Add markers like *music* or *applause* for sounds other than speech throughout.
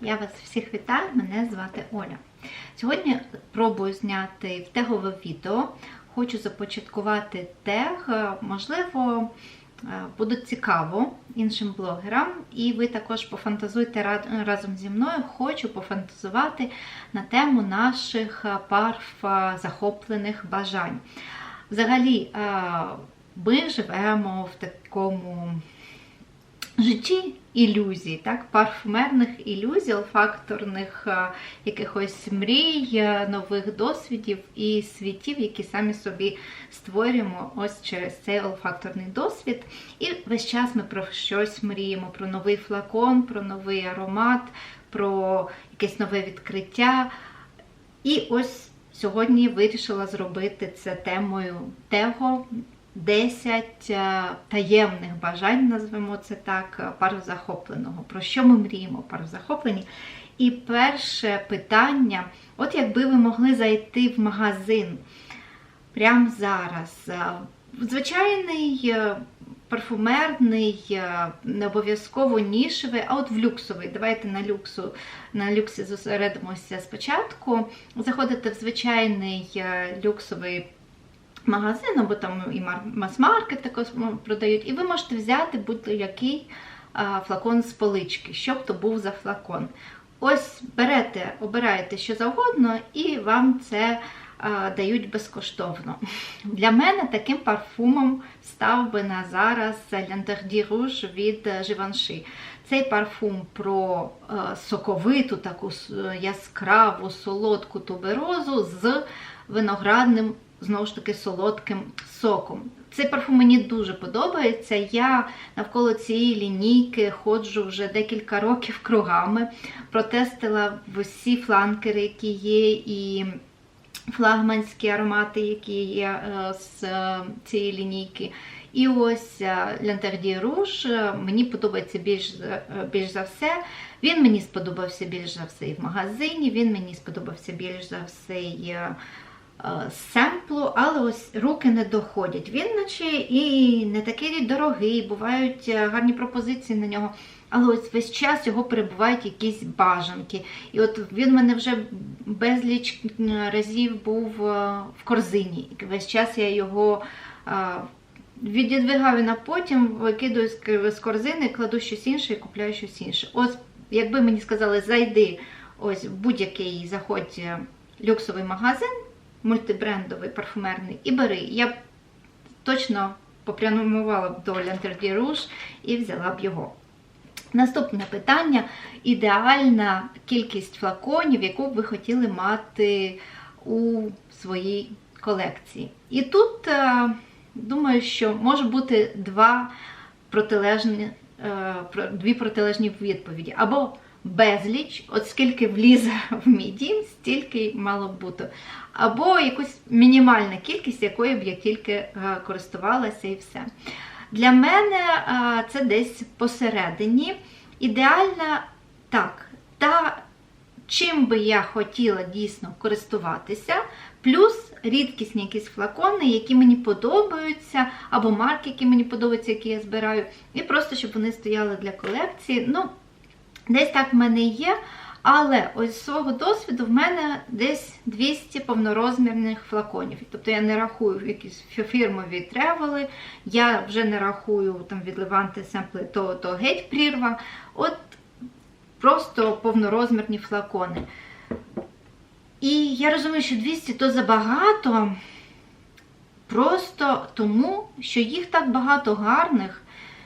Я вас всіх вітаю, мене звати Оля. Сьогодні пробую зняти тегове відео. Хочу започаткувати тег. Можливо, е, буде цікаво іншим блогерам, і ви також пофантазуйте разом зі мною. Хочу пофантазувати на тему наших е, парф е, захоплених бажань. Взагалі, ми живемо в такому житті ілюзій, так, парфумерних ілюзій, олфакторних е, якихось мрій, е, нових досвідів і світів, які самі собі створюємо ось через цей олфакторний досвід. І весь час ми про щось мріємо: про новий флакон, про новий аромат, про якесь нове відкриття. І ось сьогодні вирішила зробити це темою Тего 10 е, таємних бажань, назвемо це так, е, парозахопленого. Про що ми мріємо парозахоплені? І перше питання: от якби ви могли зайти в магазин прямо зараз, е, звичайний парфумерний, не обов'язково нішевий, а от в люксовий. Давайте на люксу на люксі зосередимося спочатку. Заходите в звичайний люксовий магазин, або там і мар- мас-маркет також продають, і ви можете взяти будь-який флакон з полички, що б то був за флакон. Ось берете, обираєте що завгодно, і вам це а, дають безкоштовно. *laughs* Для мене таким парфумом став би на зараз L'Interdit Rouge від е, Givenchy. Цей парфум про е, соковиту, таку яскраву, солодку туберозу з виноградним, знову ж таки, солодким соком. Цей парфум мені дуже подобається. Я навколо цієї лінійки ходжу вже декілька років кругами, протестила всі фланкери, які є, і флагманські аромати, які є е, з е, цієї лінійки. І ось L'Interdit Rouge е, мені подобається більш, більш за все. Він мені сподобався більш за все і в магазині, він мені сподобався більш за все і семплу, але ось руки не доходять. Він наче і не такий дорогий, бувають е, гарні пропозиції на нього. Але ось весь час його перебувають якісь бажанки. І от він в мене вже безліч разів був е, в корзині. І весь час я його е, відідвигаю на потім, викидаю з корзини, кладу щось інше і купляю щось інше. Ось, якби мені сказали, зайди ось в будь-який заходь е, люксовий магазин, мультибрендовий, парфумерний, і бери. Я точно попрямувала б до L'Interdit Rouge і взяла б його. Наступне питання: ідеальна кількість флаконів, яку б ви хотіли мати у своїй колекції. І тут е, думаю, що може бути два протилежні, е, дві протилежні відповіді. Або безліч, от скільки влізе *laughs* в мій дім, стільки й мало б бути. Або якусь мінімальна кількість, якою б я тільки е, користувалася і все. Для мене е, це десь посередині. Ідеальна так, та чим би я хотіла дійсно користуватися, плюс рідкісні якісь флакони, які мені подобаються, або марки, які мені подобаються, які я збираю, і просто щоб вони стояли для колекції. Ну, десь так в мене є. Але ось з свого досвіду в мене десь 200 повнорозмірних флаконів. Тобто я не рахую якісь фірмові тревели, я вже не рахую там від Леванти семпли, то, то геть прірва. От просто повнорозмірні флакони. І я розумію, що 200 то забагато, просто тому, що їх так багато гарних,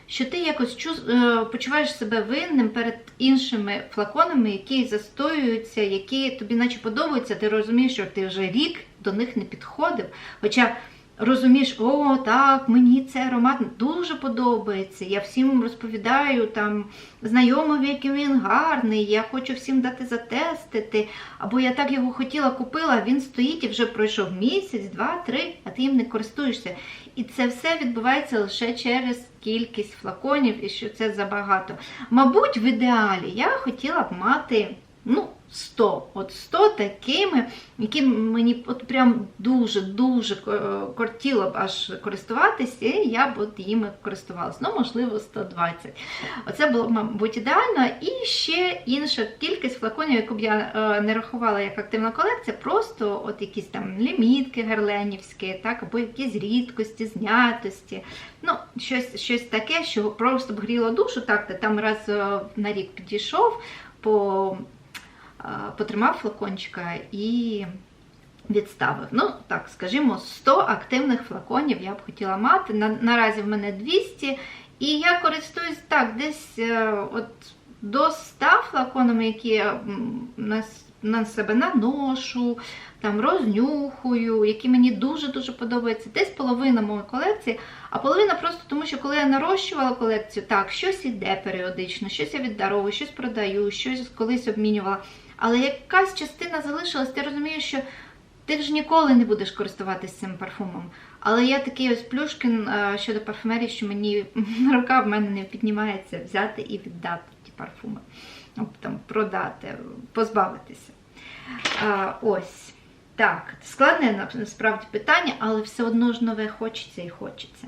що ти якось чу- е, почуваєш себе винним перед іншими флаконами, які застоюються, які тобі наче подобаються. Ти розумієш, що ти вже рік до них не підходив. Хоча розумієш, о, так, мені цей аромат дуже подобається. Я всім розповідаю там знайомим, який він гарний, я хочу всім дати затестити. Або я так його хотіла, купила, він стоїть і вже пройшов місяць, два, три, а ти їм не користуєшся. І це все відбувається лише через кількість флаконів, і що це забагато. Мабуть, в ідеалі я хотіла б мати ну, 100. От 100 такими, які мені от прям дуже-дуже кортіло б аж користуватися, і я б от їми користувалася. Ну, можливо, 120. Оце було, мабуть, ідеально. І ще інша кількість флаконів, яку б я е, не рахувала як активна колекція, просто от якісь там лімітки герленівські, так, або якісь рідкості, знятості. Ну, щось щось таке, що просто б гріло душу, так, ти там раз е, на рік підійшов, по потримав флакончика і відставив. Ну, так, скажімо, 100 активних флаконів я б хотіла мати. На, Наразі в мене 200. І я користуюсь так, десь е, от до 100 флаконами, які я на, на себе наношу, там рознюхую, які мені дуже-дуже подобаються. Десь половина моєї колекції, а половина просто тому, що коли я нарощувала колекцію, так, щось іде періодично, щось я віддаровую, щось продаю, щось колись обмінювала. Але якась частина залишилась, ти розумієш, що ти ж ніколи не будеш користуватися цим парфумом. Але я такий ось плюшкін е, щодо парфумерії, що мені *laughs* рука в мене не піднімається взяти і віддати ті парфуми. Там, Продати, позбавитися. А, Ось. Так, складне насправді питання, але все одно ж нове хочеться і хочеться.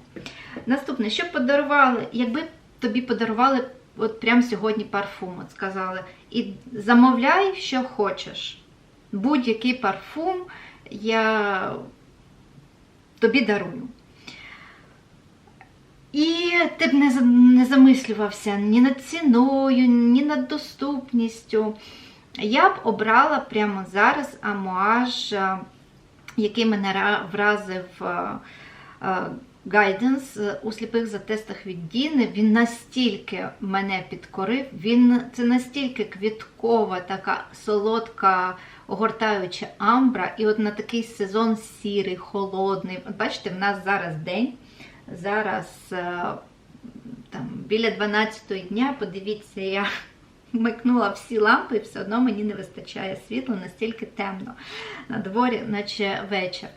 Наступне, що подарували, якби тобі подарували от прямо сьогодні парфум, от сказали, і замовляй, що хочеш. Будь-який парфум я тобі дарую. І ти б не не замислювався ні над ціною, ні над доступністю. Я б обрала прямо зараз амуаж, е, який мене вразив е, е, гайденс у сліпих затестах від Діни. Він настільки мене підкорив, він це настільки квіткова, така солодка, огортаюча амбра. І от на такий сезон сірий, холодний. От бачите, в нас зараз день. Зараз там біля 12 дня, подивіться, я Вмикнула всі лампи, і все одно мені не вистачає світла, настільки темно на дворі, наче вечір.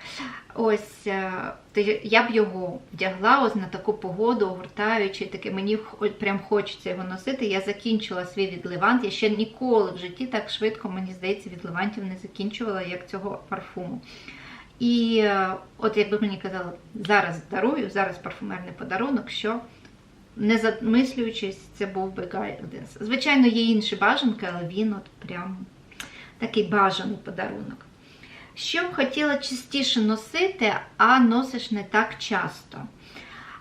Ось е, то я б його вдягла ось на таку погоду, огортаючи, таке мені прям хочеться його носити. Я закінчила свій відливант. Я ще ніколи в житті так швидко, мені здається, відливантів не закінчувала, як цього парфуму. І е, от якби мені казали, зараз дарую, зараз парфумерний подарунок, що не замислюючись, це був би гайденс. Звичайно, є інші бажанки, але він от прям такий бажаний подарунок. Що б хотіла частіше носити, а носиш не так часто.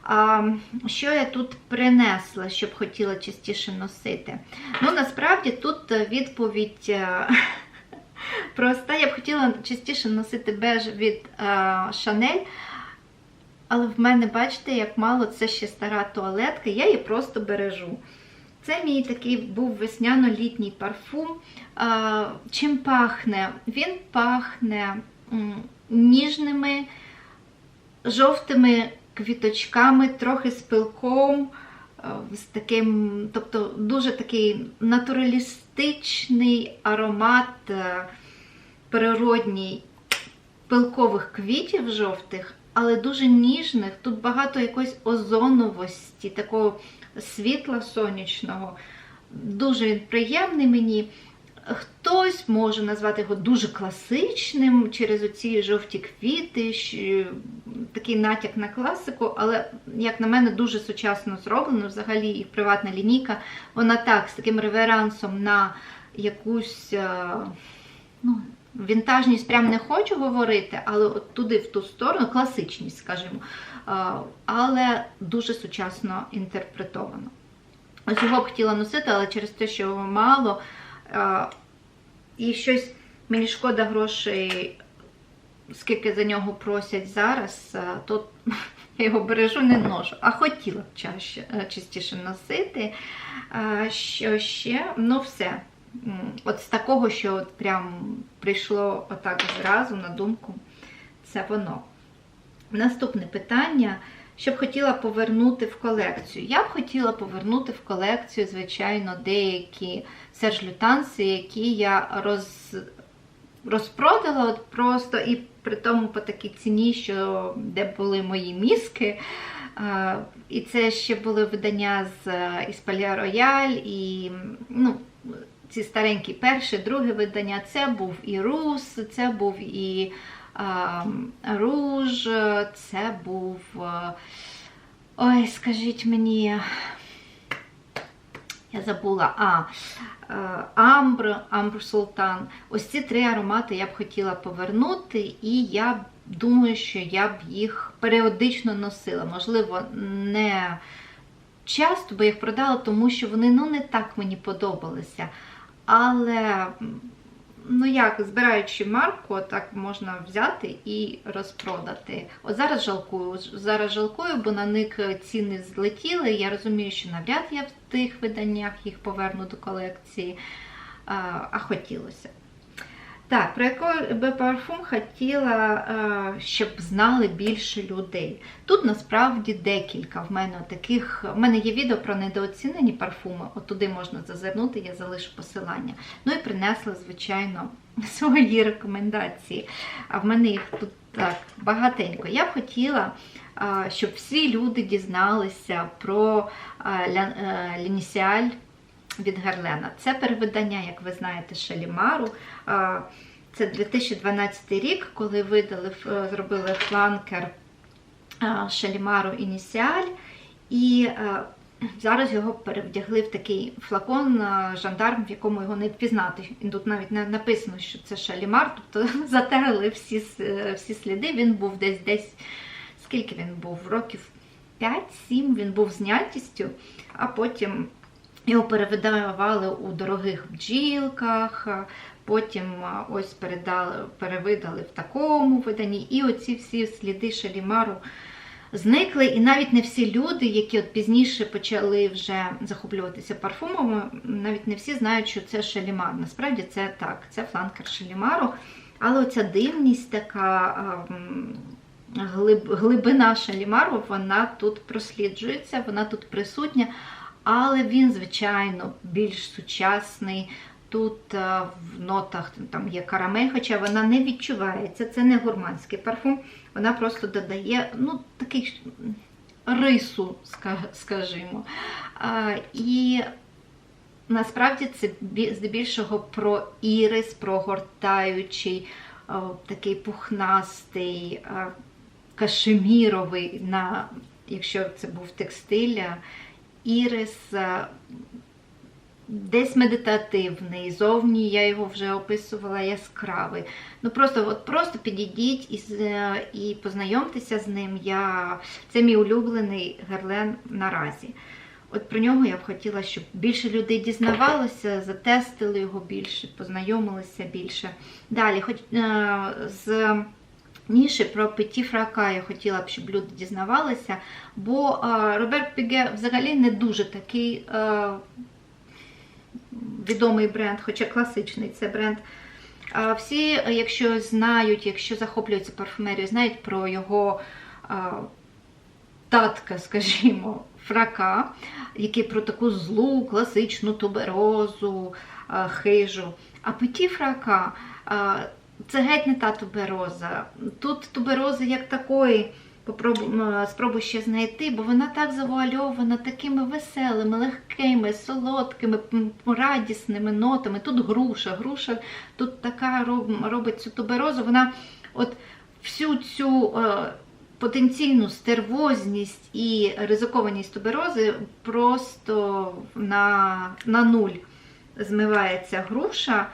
А, Що я тут принесла, щоб хотіла частіше носити? Ну, насправді, тут відповідь е, *laughs* проста. Я б хотіла частіше носити беж від Шанель. Але в мене, бачите, як мало це ще стара туалетка, я її просто бережу. Це мій такий був весняно-літній парфум. Чим пахне? Він пахне ніжними, жовтими квіточками, трохи з пилком, з таким, тобто дуже такий натуралістичний аромат природній пилкових квітів жовтих але дуже ніжних. Тут багато якоїсь озоновості, такого світла сонячного. Дуже він приємний мені. Хтось може назвати його дуже класичним через оці жовті квіти, такий натяк на класику, але, як на мене, дуже сучасно зроблено. Взагалі, і приватна лінійка, вона так, з таким реверансом на якусь е, ну, Вінтажність прям не хочу говорити, але от туди, в ту сторону, класичність, скажімо, але дуже сучасно інтерпретовано. Ось його б хотіла носити, але через те, що його мало. І щось мені шкода грошей, скільки за нього просять зараз, то *laughs* я його бережу, не ношу. А хотіла б чаще, е, частіше носити. Що ще? Ну, все. От з такого, що от прям прийшло отак зразу на думку, це воно. Наступне питання. Що б хотіла повернути в колекцію? Я б хотіла повернути в колекцію, звичайно, деякі сержлютанси, які я роз... розпродала от просто і при тому по такій ціні, що де були мої мізки. І це ще були видання з Іспалія Рояль, і ну, ці старенькі перше, друге видання. Це був і Рус, це був і а, Руж, це був. Ой, скажіть мені. Я забула, а Амбр, Амбр Султан. Ось ці три аромати я б хотіла повернути, і я думаю, що я б їх періодично носила. Можливо, не часто, бо їх продала, тому що вони ну, не так мені подобалися. Але, ну як, збираючи марку, так можна взяти і розпродати. От зараз жалкую, зараз жалкую, бо на них ціни злетіли. Я розумію, що навряд я в тих виданнях їх поверну до колекції, а, хотілося хотілося. Так, про який би парфум хотіла, е, щоб знали більше людей. Тут насправді декілька в мене таких. В мене є відео про недооцінені парфуми, от туди можна зазирнути, я залишу посилання. Ну і принесла, звичайно, *laughs* свої рекомендації. А в мене їх тут так багатенько. Я б хотіла, е, щоб всі люди дізналися про Лінісіаль від Герлена. Це перевидання, як ви знаєте, Шалімару. Це 2012 рік, коли видали, зробили фланкер Шалімару Інісіаль. І зараз його перевдягли в такий флакон жандарм, в якому його не впізнати. Тут навіть не написано, що це Шалімар, тобто *laughs* затерли всі всі сліди. Він був десь десь, скільки він був? Років 5-7 він був знятістю, а потім. Його перевидавали у дорогих бджілках, потім ось передали, перевидали в такому виданні. І оці всі сліди шалімару зникли. І навіть не всі люди, які от пізніше почали вже захоплюватися парфумами, навіть не всі знають, що це шалімар. Насправді це так, це фланкер шалімару. Але оця дивність така. Глибина шалімару, вона тут просліджується, вона тут присутня але він, звичайно, більш сучасний. Тут е, в нотах там є карамель, хоча вона не відчувається. Це не гурманський парфум, вона просто додає ну, такий рису, скажімо. І насправді це здебільшого про ірис, про гортаючий, такий пухнастий, кашеміровий, на, якщо це був текстиль ірис е, десь медитативний, зовні я його вже описувала яскравий. Ну Просто от просто підійдіть і е, і познайомтеся з ним. Я... Це мій улюблений герлен наразі. От про нього я б хотіла, щоб більше людей дізнавалося, затестили його більше, познайомилися більше. Далі, хоч е, з ніші про Петі Фрака я хотіла б, щоб люди дізнавалися, бо Роберт Піге взагалі не дуже такий відомий бренд, хоча класичний це бренд. Всі, якщо знають, якщо захоплюються парфумерією, знають про його татка, скажімо, фрака, який про таку злу, класичну туберозу, хижу. А Петі Фрака це геть не та тубероза. Тут туберози як такої. Попробуй, ще знайти, бо вона так завуальована такими веселими, легкими, солодкими, радісними нотами. Тут груша, груша тут така робить цю туберозу. Вона от всю цю е, потенційну стервозність і ризикованість туберози просто на, на нуль змивається груша,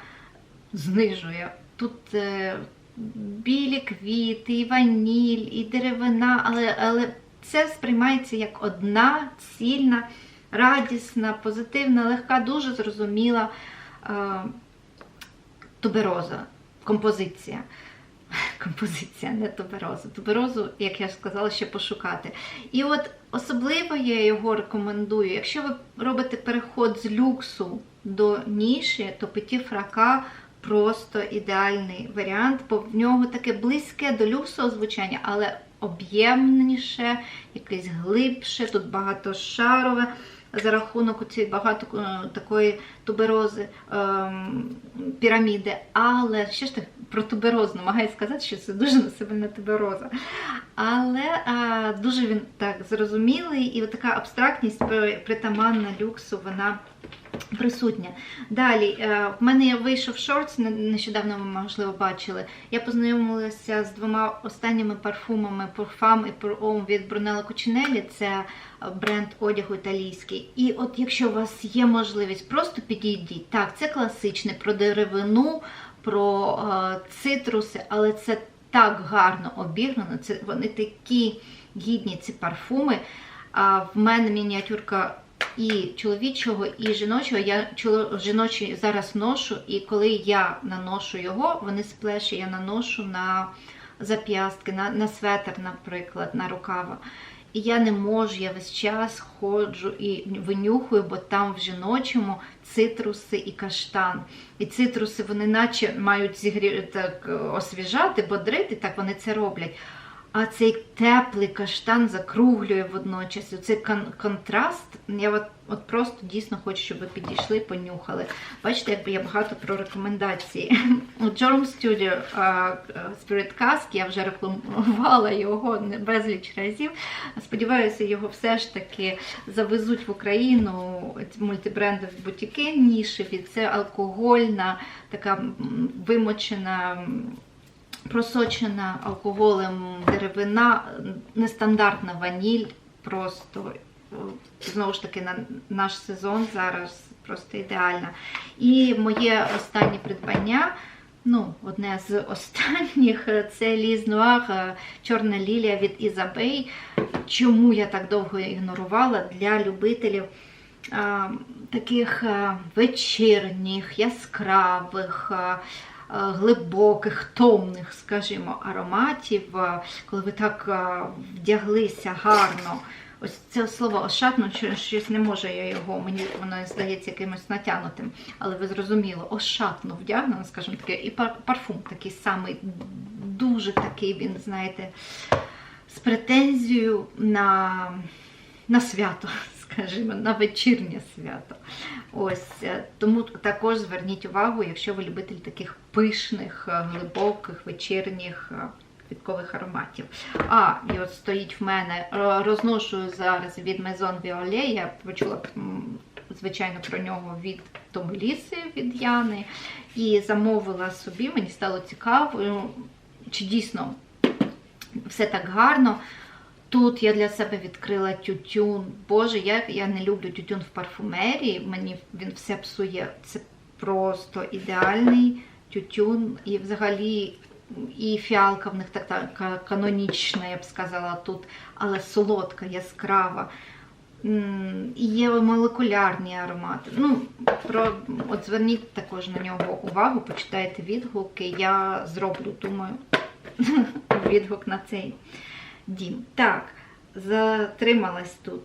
знижує. Тут е, білі квіти, і ваніль, і деревина, але, але це сприймається як одна цільна, радісна, позитивна, легка, дуже зрозуміла е, тубероза, композиція. *laughs* Композиція, не тубероза. Туберозу, як я сказала, ще пошукати. І от особливо я його рекомендую, якщо ви робите переход з люксу до ніші, то Petit Фрака просто ідеальний варіант, бо в нього таке близьке до люксового звучання, але об'ємніше, якесь глибше, тут багатошарове. За рахунок цієї багато е, такої туберози ем, піраміди, але ще ж так про тубероз намагаюся сказати, що це дуже насипельна тубероза. Але а, дуже він так зрозумілий, і така абстрактність при- притаманна люксу, вона присутня. Далі, е, в мене вийшов шортс, нещодавно ви, можливо, бачили. Я познайомилася з двома останніми парфумами Parfum і Pour від Брунелла Кучинелі. Це е, бренд одягу італійський. І от якщо у вас є можливість, просто підійдіть. Так, це класичне про деревину, про е, цитруси, але це так гарно обігнано. Це вони такі гідні, ці парфуми. А в мене мініатюрка і чоловічого, і жіночого. Я жіночий зараз ношу, і коли я наношу його, вони сплеші я наношу на зап'ястки, на, на светр, наприклад, на рукава. І я не можу, я весь час ходжу і винюхую, бо там в жіночому цитруси і каштан. І цитруси вони наче мають зігрі... так, е, освіжати, бодрити, так вони це роблять. А цей теплий каштан закруглює водночас. Цей кон- контраст. Я от, от просто дійсно хочу, щоб ви підійшли, понюхали. Бачите, якби я багато про рекомендації. У Jorm Studio Spirit Cask, я вже рекламувала його безліч разів. Сподіваюся, його все ж таки завезуть в Україну мультибрендові бутіки нішеві. Це алкогольна, така вимочена. Просочена алкоголем деревина, нестандартна ваніль, просто е, знову ж таки на наш сезон зараз просто ідеальна. І моє останнє придбання. Ну, одне з *laughs* останніх це Ліз Нуар е, Чорна лілія від Ізабей. Чому я так довго ігнорувала для любителів а, таких вечірніх, яскравих, а, глибоких, томних, скажімо, ароматів, коли ви так вдяглися гарно. Ось це слово ошатно, щось не може я його, мені воно здається якимось натягнутим, але ви зрозуміло, ошатно вдягнено, скажімо таке, і парфум такий самий, дуже такий він, знаєте, з претензією на, на свято, скажімо, на вечірнє свято. Ось е, тому також зверніть увагу, якщо ви любитель таких пишних, е, глибоких, вечірніх. е, Квіткових ароматів. А, і от стоїть в мене, розношую зараз від Maison Violet, я почула, звичайно, про нього від Томеліси, від Яни, і замовила собі, мені стало цікаво, е, чи дійсно все так гарно. Тут я для себе відкрила тютюн. Боже, я, я не люблю тютюн в парфумерії, мені він все псує. Це просто ідеальний тютюн. І взагалі і фіалка в них така ка- канонічна, я б сказала тут, але солодка, яскрава. І є молекулярні аромати. Ну, про, от зверніть також на нього увагу, почитайте відгуки. Я зроблю, думаю, *laughs* відгук на цей дім. Так, затрималась тут.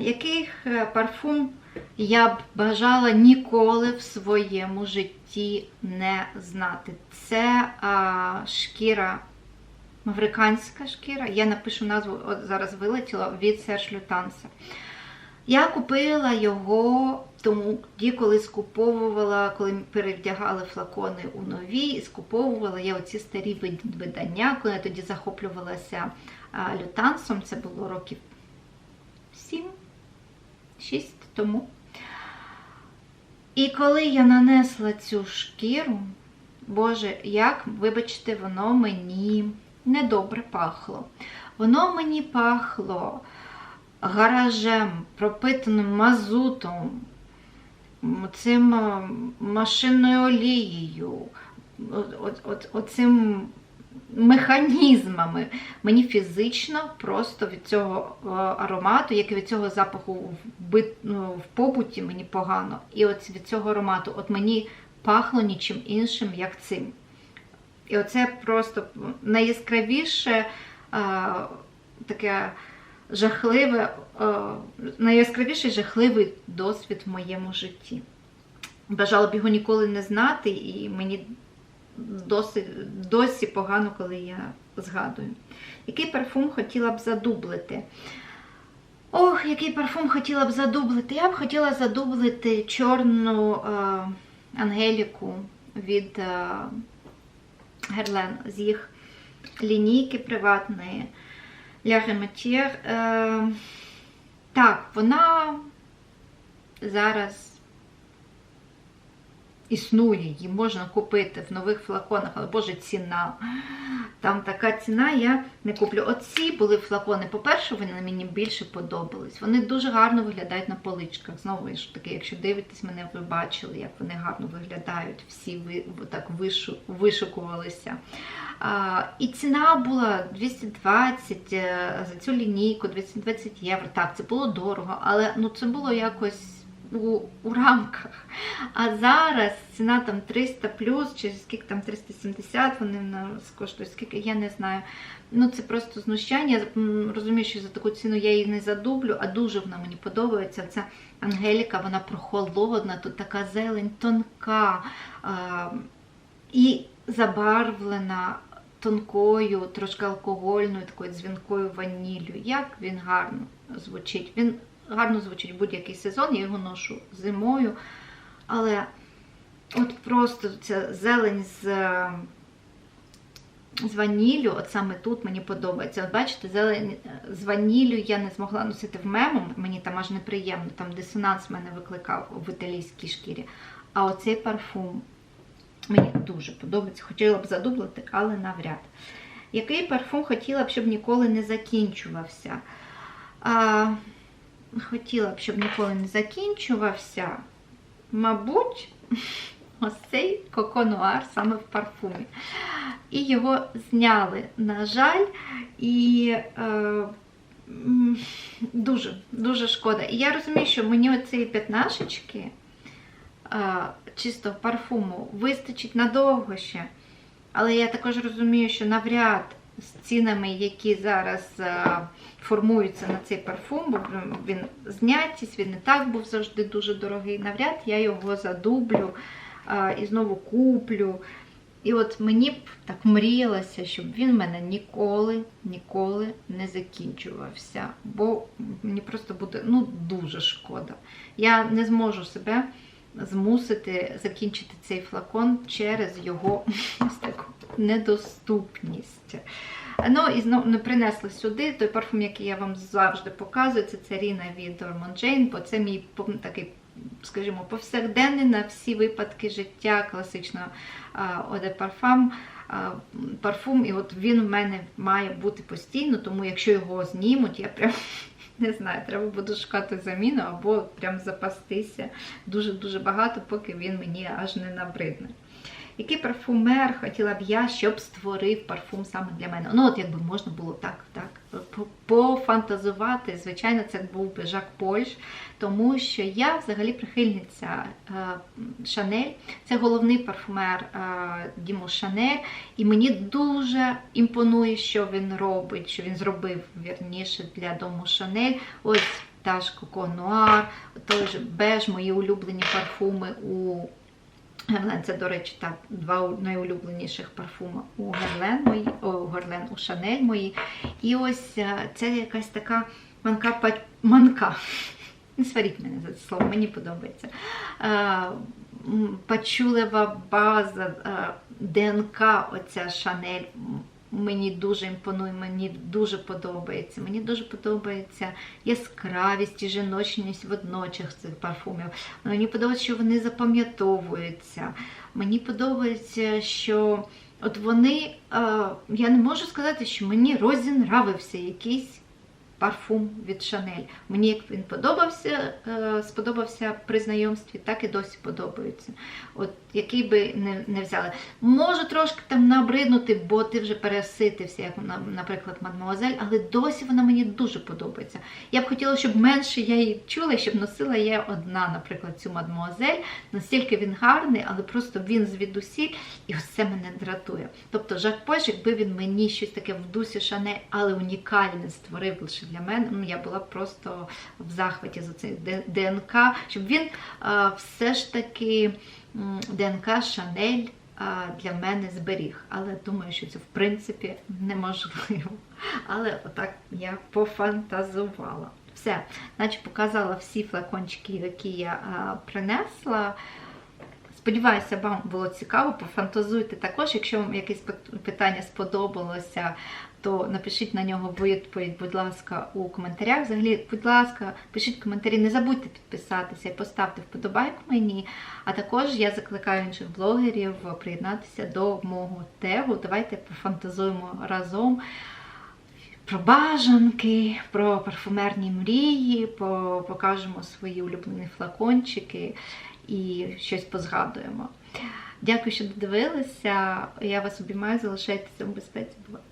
Який е, парфум я б бажала ніколи в своєму житті не знати? Це а, шкіра, мавриканська шкіра. Я напишу назву, от зараз вилетіла від Серж Лютанса. Я купила його тому, тоді, коли скуповувала, коли перевдягали флакони у нові, скуповувала я оці старі видання, коли я тоді захоплювалася лютансом, це було років 7-6 тому. І коли я нанесла цю шкіру, Боже, як, вибачте, воно мені недобре пахло. Воно мені пахло гаражем, пропитаним мазутом, цим е, машинною олією, оцим механізмами. Мені фізично просто від цього е, аромату, як і від цього запаху ну, в побуті, мені погано. І от від цього аромату от мені пахло нічим іншим, як цим. І оце просто найяскравіше е, таке жахливе, е, найяскравіший жахливий досвід в моєму житті. Бажала б його ніколи не знати, і мені досі, досі погано, коли я згадую. Який парфум хотіла б задублити? Ох, який парфум хотіла б задублити. Я б хотіла задублити чорну е, Ангеліку від е, Герлен з їх лінійки приватної Ля Рематір. Е, так, вона зараз існує, її можна купити в нових флаконах, але боже, ціна. Там така ціна, я не куплю. Оці були флакони. По-перше, вони мені більше подобались. Вони дуже гарно виглядають на поличках. Знову ж таки, якщо дивитесь мене, ви бачили, як вони гарно виглядають. Всі ви так вишу, вишукувалися. А, і ціна була 220 е, за цю лінійку, 220 євро. Так, це було дорого, але ну, це було якось у, у рамках. А зараз ціна там 300 плюс, чи скільки там 370 вони нас коштують, скільки, я не знаю. Ну це просто знущання. Я розумію, що за таку ціну я її не задублю, а дуже вона мені подобається. Ця Ангеліка, вона прохолодна, тут така зелень тонка а, і забарвлена тонкою, трошки алкогольною, такою дзвінкою ваніллю. Як він гарно звучить. Він гарно звучить будь-який сезон, я його ношу зимою. Але от просто ця зелень з з ваніллю, от саме тут мені подобається. От бачите, зелень з ваніллю я не змогла носити в мему, мені там аж неприємно, там дисонанс мене викликав в італійській шкірі. А оцей парфум мені дуже подобається. Хотіла б задублити, але навряд. Який парфум хотіла б, щоб ніколи не закінчувався? А, Хотіла б, щоб ніколи не закінчувався. Мабуть, *laughs* ось цей коконуар саме в парфумі. І його зняли, на жаль, і е, дуже дуже шкода. І я розумію, що мені оцієї п'ятнашечки е, чисто парфуму вистачить надовго ще. Але я також розумію, що навряд з цінами, які зараз е, формуються на цей парфум, бо він знятість, він не так був завжди дуже дорогий. Навряд я його задублю е, і знову куплю. І от мені б так мріялося, щоб він в мене ніколи, ніколи не закінчувався. Бо мені просто буде ну, дуже шкода. Я не зможу себе змусити закінчити цей флакон через його *laughs* ось таку недоступність. Ну, і знову не принесли сюди той парфум, який я вам завжди показую, це царіна від Ormond Jane, бо це мій такий, скажімо, повсякденний на всі випадки життя класичного Оде парфум. І от він в мене має бути постійно, тому якщо його знімуть, я прям *laughs* не знаю, треба буде шукати заміну або прям запастися дуже-дуже багато, поки він мені аж не набридне. Який парфумер хотіла б я, щоб створив парфум саме для мене? Ну, от якби можна було так, так, пофантазувати. Звичайно, це був би Жак Польш, тому що я взагалі прихильниця Шанель. Це головний парфумер е, Дімо Шанель. І мені дуже імпонує, що він робить, що він зробив вірніше для дому Шанель. Ось та ж Коко Нуар, той же Беж, мої улюблені парфуми у. Герлен, це, до речі, так, два найулюбленіших парфуми у Герлен мої, о, у у Шанель мої. І ось е, це якась така манка манка. Не сваріть мене за це слово, мені подобається. Е, пачулева база, е, ДНК, оця Шанель Мені дуже імпонує, мені дуже подобається. Мені дуже подобається яскравість і жіночність водночас цих парфумів. Мені подобається, що вони запам'ятовуються. Мені подобається, що от вони, я не можу сказати, що мені розінравився якийсь парфум від Шанель. Мені як він подобався, е, сподобався при знайомстві, так і досі подобається. От Який би не не взяли. Можу трошки там набриднути, бо ти вже переситився, як, наприклад, мадмуазель, але досі вона мені дуже подобається. Я б хотіла, щоб менше я її чула, щоб носила я одна, наприклад, цю мадмуазель. Настільки він гарний, але просто він звідусіль, і це мене дратує. Тобто, Жак Пош, якби він мені щось таке в дусі Шанель, але унікальне створив лише для мене. Ну, Я була просто в захваті за цей ДНК, щоб він а, все ж таки ДНК Шанель для мене зберіг. Але думаю, що це в принципі неможливо. Але отак я пофантазувала. Все, наче показала всі флакончики, які я а, принесла. Сподіваюся, вам було цікаво. Пофантазуйте також. Якщо вам якесь питання сподобалося, то напишіть на нього відповідь, будь ласка, у коментарях. Взагалі, будь ласка, пишіть коментарі, не забудьте підписатися і поставте вподобайку мені. А також я закликаю інших блогерів приєднатися до мого тегу. Давайте пофантазуємо разом про бажанки, про парфумерні мрії, покажемо свої улюблені флакончики і щось позгадуємо. Дякую, що додивилися. Я вас обіймаю, залишайтеся у безпеці. Бувайте!